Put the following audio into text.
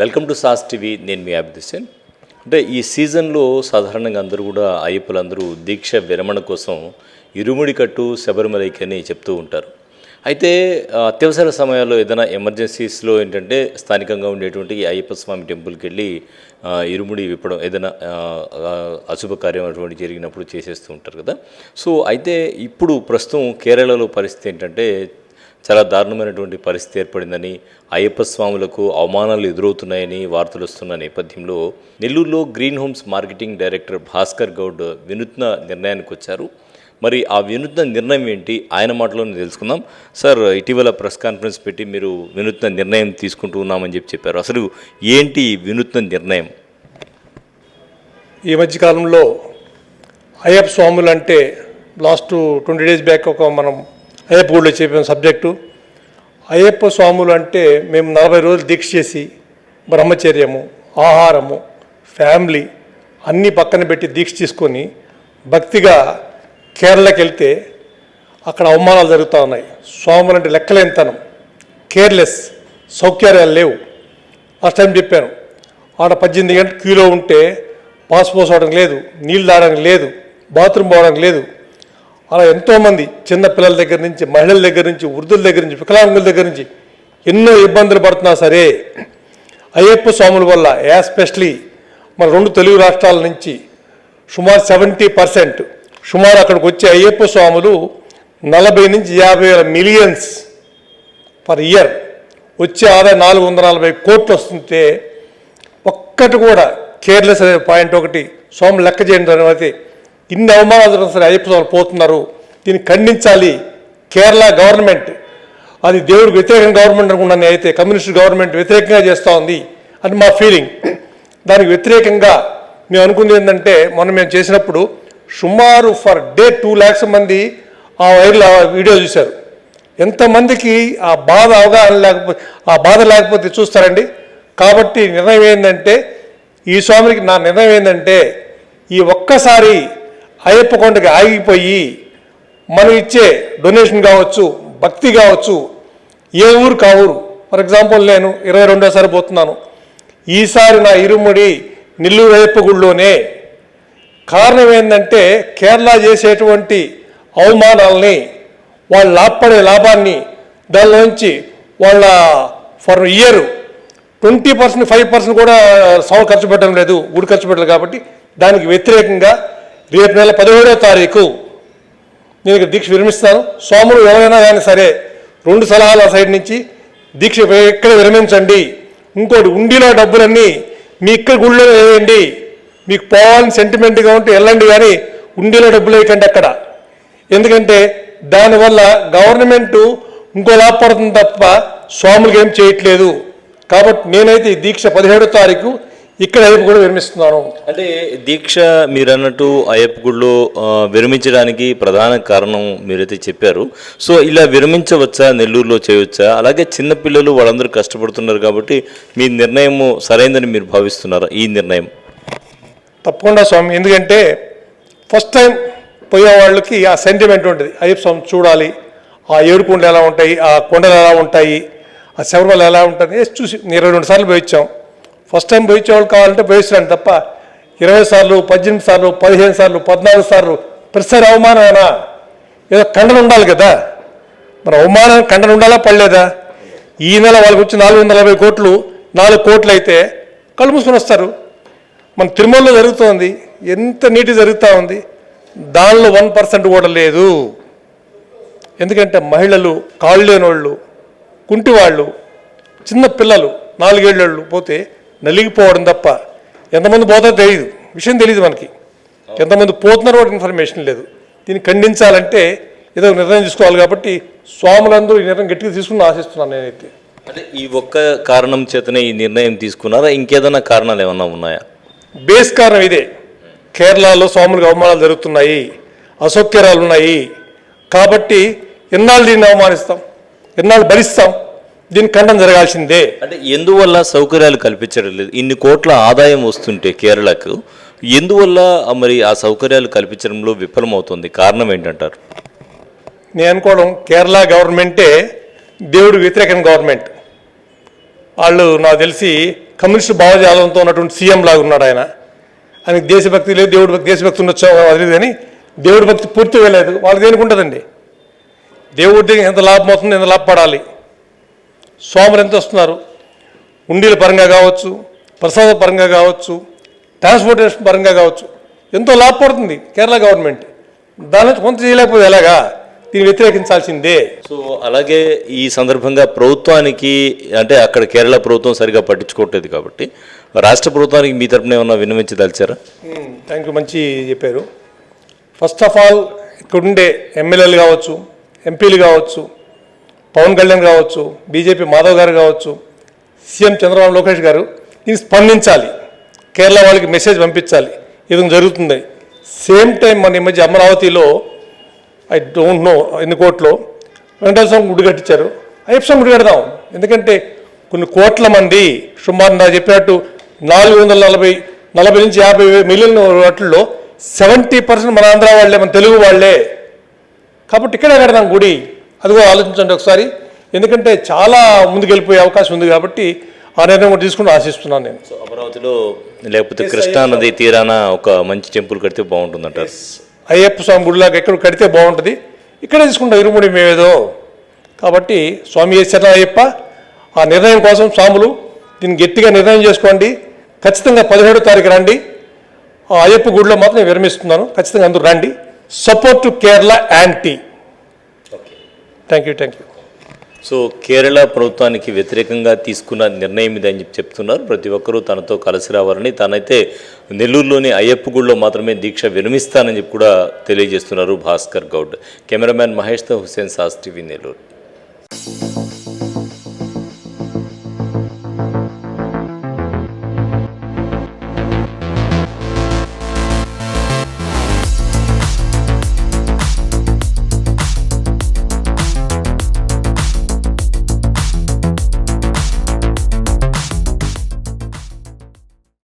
Welcome to sauce TV. నేను మీ అభిదిశన్ అంటే ఈ సీజన్లో సాధారణంగా అందరూ కూడా అయ్యప్పలందరూ దీక్ష విరమణ కోసం ఇరుముడి కట్టు శబరిమలైకి అని చెప్తూ ఉంటారు. అయితే అత్యవసర సమయాల్లో ఏదైనా ఎమర్జెన్సీస్లో ఏంటంటే స్థానికంగా ఉండేటువంటి అయ్యప్ప స్వామి టెంపుల్కి వెళ్ళి ఇరుముడి విప్పడం ఏదైనా అశుభ కార్యం అటువంటి జరిగినప్పుడు చేసేస్తూ ఉంటారు కదా. సో అయితే ఇప్పుడు ప్రస్తుతం కేరళలో పరిస్థితి ఏంటంటే చాలా దారుణమైనటువంటి పరిస్థితి ఏర్పడిందని అయ్యప్ప స్వాములకు అవమానాలు ఎదురవుతున్నాయని వార్తలు వస్తున్న నేపథ్యంలో నెల్లూరులో green homes marketing director Bhaskar Goud వినూత్న నిర్ణయానికి వచ్చారు. మరి ఆ వినూత్న నిర్ణయం ఏంటి? ఆయన మాటలోనే తెలుసుకుందాం. సార్ ఇటీవల ప్రెస్ కాన్ఫరెన్స్ పెట్టి మీరు వినూత్న నిర్ణయం తీసుకుంటూ ఉన్నామని చెప్పి చెప్పారు. అసలు ఏంటి ఈ వినూత్న నిర్ణయం? ఈ మధ్యకాలంలో అయ్యప్ప స్వాములు అంటే లాస్ట్ ట్వంటీ డేస్ బ్యాక్ ఒక మనం అయ్యప్ప గుడిలో చెప్పిన సబ్జెక్టు. అయ్యప్ప స్వాములు అంటే మేము నలభై రోజులు దీక్ష చేసి బ్రహ్మచర్యము ఆహారము ఫ్యామిలీ అన్నీ పక్కన పెట్టి దీక్ష తీసుకొని భక్తిగా కేరళకి వెళ్తే అక్కడ అవమానాలు జరుగుతూ ఉన్నాయి. స్వాములు అంటే లెక్కలేనితనం కేర్లెస్ సౌకర్యాలు లేవు. లాస్ట్ టైం చెప్పాను ఆడ పద్దెనిమిది గంటల క్యూలో ఉంటే పాస్ అవడం లేదు నీళ్ళు తాగడానికి లేదు బాత్రూమ్ పోవడానికి లేదు అలా ఎంతోమంది చిన్న పిల్లల దగ్గర నుంచి మహిళల దగ్గర నుంచి వృద్ధుల దగ్గర నుంచి వికలాంగుల దగ్గర నుంచి ఎన్నో ఇబ్బందులు పడుతున్నా సరే అయ్యప్ప స్వాముల వల్ల ఎస్పెషలీ మన రెండు తెలుగు రాష్ట్రాల నుంచి సుమారు సెవెంటీ పర్సెంట్ సుమారు అక్కడికి వచ్చే అయ్యప్ప స్వాములు నలభై నుంచి యాభై వేల మిలియన్స్ పర్ ఇయర్ వచ్చే ఆదాయం నాలుగు వందల నలభై కోట్లు వస్తుంటే ఒక్కటి కూడా కేర్లెస్ అనే పాయింట్ ఒకటి స్వామి లెక్క చేయండి తర్వాత ఇన్ని అవమానాలు సరే అయ్యప్ప స్వామి పోతున్నారు. దీన్ని ఖండించాలి. కేరళ గవర్నమెంట్. అది దేవుడికి వ్యతిరేకంగా గవర్నమెంట్ అనుకున్నాను అయితే కమ్యూనిస్ట్ గవర్నమెంట్ వ్యతిరేకంగా చేస్తూ ఉంది. అని మా ఫీలింగ్. దానికి వ్యతిరేకంగా మేము అనుకుంది ఏంటంటే మొన్న మేము చేసినప్పుడు సుమారు ఫర్ డే టూ ల్యాక్స్ మంది ఆ వైర్లో వీడియో చూశారు. ఎంతమందికి ఆ బాధ అవగాహన లేకపోతే ఆ బాధ లేకపోతే చూస్తారండి. కాబట్టి నిర్ణయం ఏంటంటే ఈ స్వామికి నా నిర్ణయం ఏంటంటే ఈ ఒక్కసారి అయ్యప్ప కొండకి ఆగిపోయి మనం ఇచ్చే డొనేషన్ కావచ్చు భక్తి కావచ్చు ఏ ఊరు కా ఊరు. ఫర్ ఎగ్జాంపుల్ నేను ఇరవై రెండోసారి పోతున్నాను. ఈసారి నా ఇరుముడి నెల్లూరు అయ్యప్ప గుడిలోనే కారణం ఏంటంటే కేరళ చేసేటువంటి అవమానాలని వాళ్ళు లాభపడే లాభాన్ని దానిలోంచి వాళ్ళ for year twenty percent five percent కూడా సౌ ఖర్చు పెట్టడం లేదు గుడి ఖర్చు పెట్టలేదు కాబట్టి దానికి వ్యతిరేకంగా రేపు నెల పదిహేడో తారీఖు నేను ఇక్కడ దీక్ష విరమిస్తాను. సోములు ఎవరైనా కానీ సరే రెండు సలహాల సైడ్ నుంచి దీక్ష ఎక్కడ విరమించండి. ఇంకోటి ఉండిలో డబ్బులన్నీ మీ ఇక్కడ గుళ్ళో వేయండి. మీకు పోవాలని సెంటిమెంట్గా ఉంటే వెళ్ళండి కానీ ఉండిలో డబ్బులు వేయకండి అక్కడ. ఎందుకంటే దానివల్ల గవర్నమెంట్ ఇంకో లాభపడుతుంది తప్ప స్వాములకి ఏం చేయట్లేదు. కాబట్టి నేనైతే ఈ దీక్ష పదిహేడో తారీఖు ఇక్కడ రేపు కూడా విరమిస్తున్నాను అంటే దీక్ష మీరు అన్నట్టు అయ్యప్ప గుడిలో విరమించడానికి ప్రధాన కారణం మీరైతే చెప్పారు. సో ఇలా విరమించవచ్చా? నెల్లూరులో చేయవచ్చా? అలాగే చిన్నపిల్లలు వాళ్ళందరూ కష్టపడుతున్నారు కాబట్టి మీ నిర్ణయము సరైందని మీరు భావిస్తున్నారా? ఈ నిర్ణయం. తప్పకుండా స్వామి. ఎందుకంటే ఫస్ట్ టైం పోయే వాళ్ళకి ఆ సెంటిమెంట్ ఉంటుంది. అయ్యప్ప స్వామి చూడాలి. ఆ ఏడు కొండలు ఎలా ఉంటాయి? ఆ కొండలు ఎలా ఉంటాయి? ఆ శబరిమల ఎలా ఉంటుంది? వేసి చూసి ఇరవై రెండు సార్లు పోయించాం ఫస్ట్ టైం పోయించే వాళ్ళు కావాలంటే పోయిస్తున్నాను తప్ప ఇరవై సార్లు పద్దెనిమిది సార్లు పదిహేను సార్లు పద్నాలుగు సార్లు ప్రతిసారి అవమానమేనా? ఏదో ఖండన ఉండాలి కదా. మరి అవమానం ఖండన ఉండాలా పడలేదా? ఈ నెల వాళ్ళకి వచ్చి నాలుగు వందల యాభై కోట్లు నాలుగు కోట్లు అయితే కళ్ళు మూసుకొని వస్తారు. మన తిరుమలలో జరుగుతోంది ఎంత నీటి జరుగుతూ ఉంది దానిలో వన్ పర్సెంట్ కూడా లేదు. ఎందుకంటే మహిళలు కాళ్ళు లేని వాళ్ళు కుంటి వాళ్ళు చిన్న పిల్లలు నాలుగేళ్ళు పోతే నలిగిపోవడం తప్ప ఎంతమంది పోతారో తెలియదు విషయం తెలియదు మనకి. ఎంతమంది పోతున్నారో ఇన్ఫర్మేషన్ లేదు. దీన్ని ఖండించాలంటే ఏదో ఒక నిర్ణయం తీసుకోవాలి కాబట్టి స్వాములందరూ ఈ నిర్ణయం గట్టిగా తీసుకుని ఆశిస్తున్నాను నేనైతే. అంటే ఈ ఒక్క కారణం చేతనే ఈ నిర్ణయం తీసుకున్నారా? ఇంకేదైనా కారణాలు ఏమన్నా ఉన్నాయా? బేస్ కారణం ఇదే. కేరళలో స్వాములకు అవమానాలు జరుగుతున్నాయి. అసౌకర్యాలు ఉన్నాయి. కాబట్టి ఎన్నాళ్ళు దీన్ని అవమానిస్తాం? ఎన్నాళ్ళు భరిస్తాం? దీని ఖండం జరగాల్సిందే. అంటే ఎందువల్ల సౌకర్యాలు కల్పించడం లేదు? ఇన్ని కోట్ల ఆదాయం వస్తుంటే కేరళకు ఎందువల్ల మరి ఆ సౌకర్యాలు కల్పించడంలో విఫలమవుతుంది? కారణం ఏంటంటారు? నేను అనుకోవడం కేరళ గవర్నమెంటే దేవుడికి వ్యతిరేకమైన గవర్నమెంట్. వాళ్ళు నాకు తెలిసి కమ్యూనిస్ట్ భావజాలంతో ఉన్నటువంటి సీఎం లాగా ఉన్నాడు ఆయన. ఆయనకి దేశభక్తి లేదు దేవుడి భక్తి దేశభక్తి ఉండొచ్చో అది కానీ దేవుడి భక్తి పూర్తిగా లేదు వాళ్ళకి దేనికి ఉంటుందండి దేవుడి దగ్గర ఎంత లాభం అవుతుంది ఎంత లాభపడాలి? స్వాములు ఎంత వస్తున్నారు ఉండీల పరంగా కావచ్చు ప్రసాద పరంగా కావచ్చు ట్రాన్స్పోర్టేషన్ పరంగా కావచ్చు ఎంతో లాభపడుతుంది కేరళ గవర్నమెంట్. దాని నుంచి కొంత చేయలేకపోతే ఎలాగా? దీన్ని వ్యతిరేకించాల్సిందే. సో అలాగే ఈ సందర్భంగా ప్రభుత్వానికి అంటే అక్కడ కేరళ ప్రభుత్వం సరిగా పట్టించుకోవట్లేదు కాబట్టి రాష్ట్ర ప్రభుత్వానికి మీ తరపున ఏమన్నా విన్నవించదలిచారా థ్యాంక్ యూ మంచి చెప్పారు. ఫస్ట్ ఆఫ్ ఆల్ ఇక్కడుండే ఎమ్మెల్యేలు కావచ్చు ఎంపీలు కావచ్చు పవన్ కళ్యాణ్ కావచ్చు బీజేపీ మాధవ్ గారు కావచ్చు సీఎం చంద్రబాబు లోకేష్ గారు దీన్ని స్పందించాలి. కేరళ వాళ్ళకి మెసేజ్ పంపించాలి. ఇది జరుగుతుంది. సేమ్ టైం మన ఈ మధ్య అమరావతిలో ఐ డోంట్ నో ఎన్ని కోట్లో వెంకటేశ్వర స్వామి గుడి కట్టించారు. అయ్యప్ప గుడి కడదాం. ఎందుకంటే కొన్ని కోట్ల మంది సుమారు నా చెప్పినట్టు నాలుగు వందల నలభై నలభై నుంచి యాభై మిలియన్ వాటిల్లో సెవెంటీ పర్సెంట్ మన ఆంధ్ర వాళ్ళే మన తెలుగు వాళ్ళే. కాబట్టి ఇక్కడే కడదాం గుడి. అది కూడా ఆలోచించండి ఒకసారి. ఎందుకంటే చాలా ముందుకెళ్ళిపోయే అవకాశం ఉంది కాబట్టి ఆ నిర్ణయం కూడా తీసుకుని ఆశిస్తున్నాను నేను. సో అమరావతిలో లేకపోతే కృష్ణా నది తీరాన ఒక మంచి టెంపుల్ కడితే బాగుంటుందంటారు. అయ్యప్ప స్వామి గుడిలాగా ఎక్కడ కడితే బాగుంటుంది. ఇక్కడే తీసుకుంటాం ఇరుముడి మేమేదో కాబట్టి స్వామి శరణ అయ్యప్ప? ఆ నిర్ణయం కోసం స్వాములు దీన్ని గట్టిగా నిర్ణయం చేసుకోండి. ఖచ్చితంగా పదిహేడో తారీఖు రండి. ఆ అయ్యప్ప గుడిలో మాత్రం నేను విరమిస్తున్నాను. ఖచ్చితంగా అందరూ రండి. Support to Kerala anti thank you thank you so Kerala ప్రభుత్వానికి వ్యతిరేకంగా తీసుకున్న నిర్ణయం ఇది అని చెప్పి చెప్తున్నారు. ప్రతి ఒక్కరూ తనతో కలిసి రావాలని తానైతే నెల్లూరులోని అయ్యప్ప గుడిలో మాత్రమే దీక్ష విరమిస్తానని చెప్పి కూడా తెలియజేస్తున్నారు భాస్కర్ గౌడ్. కెమెరామ్యాన్ మహేష్తో హుసేన్ సాస్ టీవీ నెల్లూరు.